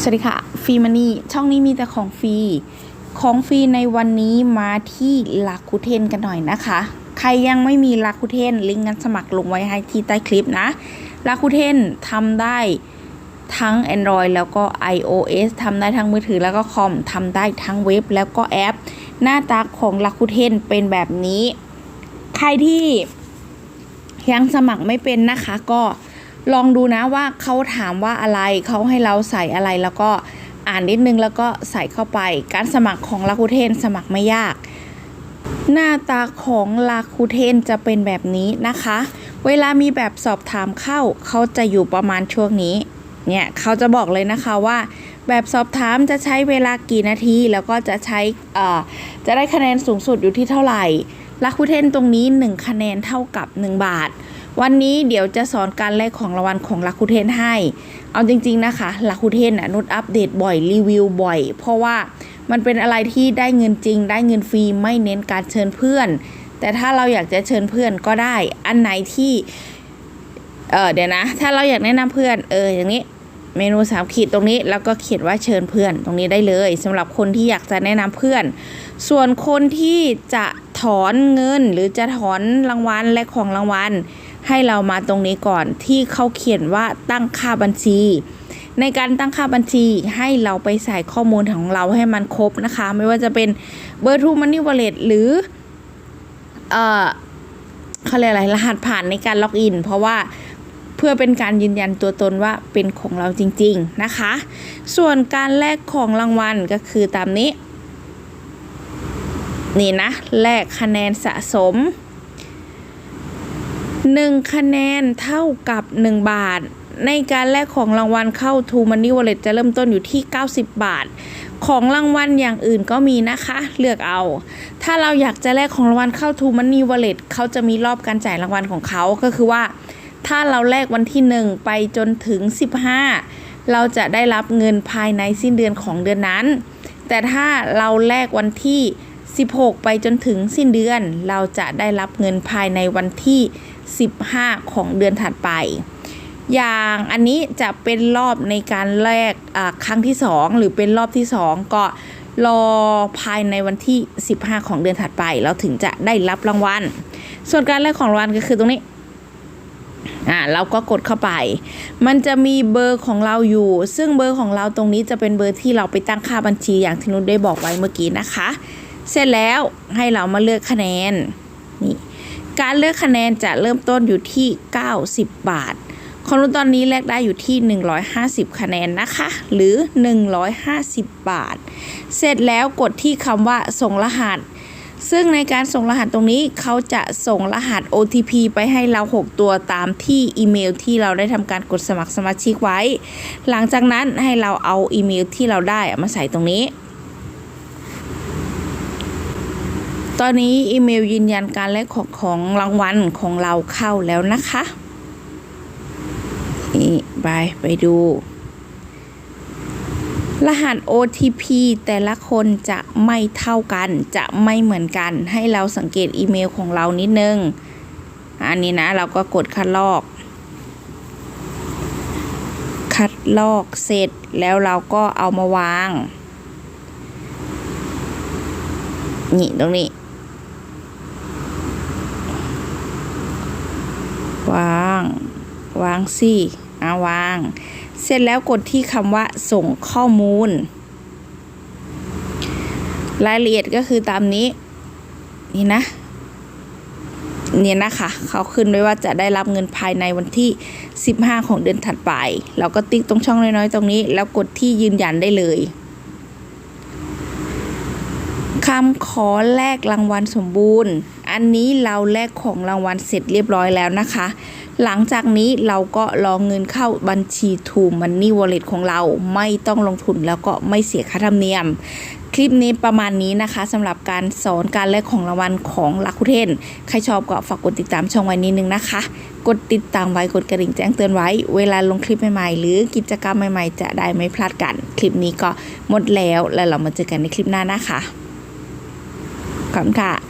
สวัสดีค่ะฟรีมันี่ช่องนี้มีแต่ของฟรี ของฟรีในวันนี้มาที่ลาคูเทนกันหน่อยนะคะ ใครยังไม่มีลาคูเทนลิงก์การสมัครลงไว้ให้ที่ใต้คลิปนะลาคูเทนทำได้ทั้ง Android แล้วก็ iOS ทำได้ทั้งมือถือแล้วก็คอมทำได้ทั้งเว็บแล้วก็แอป หน้าตาของลาคูเทนเป็นแบบนี้ ใครที่ยังสมัครไม่เป็นนะคะก็ ลองดูนะว่าเขาถามว่าอะไรเขาให้เราใส่อะไรแล้วก็อ่านนิดนึงแล้วก็ใส่เข้าไป การสมัครของลาคูเทนสมัครไม่ยาก หน้าตาของลาคูเทนจะเป็นแบบนี้นะคะ เวลามีแบบสอบถามเข้าเขาจะอยู่ประมาณช่วงนี้เนี่ยเขาจะบอกเลยนะคะว่าแบบสอบถามจะใช้เวลากี่นาที แล้วก็จะใช้จะได้คะแนนสูงสุดอยู่ที่เท่าไหร่ลาคูเทนตรงนี้ 1 คะแนนเท่ากับ 1 บาท วันนี้เดี๋ยวจะสอนการแลกของรางวัลของลาคูเทนให้ เอาจริง ๆนะคะลาคูเทนอะนุชอัปเดตบ่อยรีวิวบ่อย เพราะว่ามันเป็นอะไรที่ได้เงินจริง ได้เงินฟรีไม่เน้นการเชิญเพื่อน แต่ถ้าเราอยากจะเชิญเพื่อนก็ได้ อันไหนที่เออเดี๋ยวนะ ถ้าเราอยากแนะนำเพื่อนเอออย่างนี้เมนูสามขีดตรงนี้แล้วก็เขียนว่าเชิญเพื่อนตรงนี้ได้เลยสำหรับคนที่อยากจะแนะนำเพื่อน ส่วนคนที่จะถอนเงินหรือจะถอนรางวัลและของรางวัล ให้เรามาตรงนี้ก่อนที่เขาเขียนว่าตั้งค่าบัญชี ในการตั้งค่าบัญชีให้เราไปใส่ข้อมูลของเราให้มันครบนะคะ ไม่ว่าจะเป็นเบอร์ทูมันนี่วอลเล็ตหรือเอ่อเขาเรียกอะไรรหัสผ่านในการล็อกอิน เพราะว่าเพื่อเป็นการยืนยันตัวตนว่าเป็นของเราจริง ๆ นะคะ ส่วนการแลกของรางวัลก็คือตามนี้ นี่นะ แลกคะแนนสะสม 1 คะแนนเท่ากับ 1 บาท ในการแลกของรางวัลเข้า To Money Wallet จะเริ่มต้นอยู่ที่ 90 บาท ของรางวัลอย่างอื่นก็มีนะคะ เลือกเอา ถ้าเราอยากจะแลกของรางวัลเข้า To Money Wallet เขาจะมีรอบการจ่ายรางวัลของเขาก็คือว่า ถ้าเราแลกวันที่ 1 ไปจนถึง 15 เราจะได้รับเงินภายในสิ้นเดือนของเดือนนั้น แต่ถ้าเราแลกวันที่ 16 ไปจนถึงสิ้นเดือน เราจะได้รับเงินภายในวันที่ 15 ของเดือนถัดไป อย่างอันนี้จะเป็นรอบในการแลกครั้งที่ 2 หรือเป็นรอบที่ 2 ก็รอภายในวันที่ 15 ของเดือนถัดไปเราถึงจะได้รับรางวัล ส่วนการแลกของรางวัลก็คือตรงนี้อ่าเราก็กดเข้าไป มันจะมีเบอร์ของเราอยู่ ซึ่งเบอร์ของเราตรงนี้จะเป็นเบอร์ที่เราไปตั้งค่าบัญชีอย่างที่นุชได้บอกไว้เมื่อกี้นะคะ เสร็จแล้วให้เรามาเลือกคะแนน นี่ การเลือกคะแนนจะเริ่มต้นอยู่ที่ 90 บาท ของนุชตอนนี้แลกได้อยู่ที่ 150 คะแนนนะคะ หรือ 150 บาท เสร็จแล้วกดที่คำว่าส่งรหัส ซึ่งในการส่งรหัสตรงนี้เขาจะส่งรหัส OTP ไปให้เรา 6 ตัวตามที่อีเมลที่เราได้ทำการกดสมัครสมาชิกไว้ หลังจากนั้นให้เราเอาอีเมลที่เราได้มาใส่ตรงนี้ ตอนนี้อีเมลยืนยันการแลกของของรางวัลของเราเข้าแล้วนะคะนี่ไปไปดู รหัส OTP แต่ละคนจะไม่เท่ากันจะไม่เหมือนกัน ให้เราสังเกตอีเมลของเรานิดนึง อันนี้นะเราก็กดคัดลอก คัดลอกเสร็จแล้วเราก็เอามาวางนี่ตรงนี้ วาง วาง สิอาวาง เสร็จแล้วกดที่คำว่าส่งข้อมูล รายละเอียดก็คือตามนี้ นี่นะเนี่ยนะคะเขาขึ้นไว้ว่าจะได้รับเงินภายในวันที่ 15 ของเดือนถัดไป เราก็ติ๊กตรงช่องน้อยๆตรงนี้ แล้วกดที่ยืนยันได้เลยคำขอแลกรางวัลสมบูรณ์ อันนี้เราแลกของรางวัลเสร็จเรียบร้อยแล้วนะคะ หลังจากนี้เราก็รองเงินเข้าบัญชีทูมันนี่วอลเล็ตของเราไม่ต้องลงทุนแล้วก็ไม่เสียค่าธรรมเนียม คลิปนี้ประมาณนี้นะคะสำหรับการสอนการแลกของรางวัลของลักคุเทนใครชอบก็ฝากกดติดตามช่องไว้นิดนึงนะคะ กดติดตามไว้กดกระดิ่งแจ้งเตือนไว้ เวลาลงคลิปใหม่ๆ หรือกิจกรรมใหม่ๆ จะได้ไม่พลาดกัน คลิปนี้ก็หมดแล้วแล้วเรามาเจอกันในคลิปหน้านะคะขอบคุณค่ะ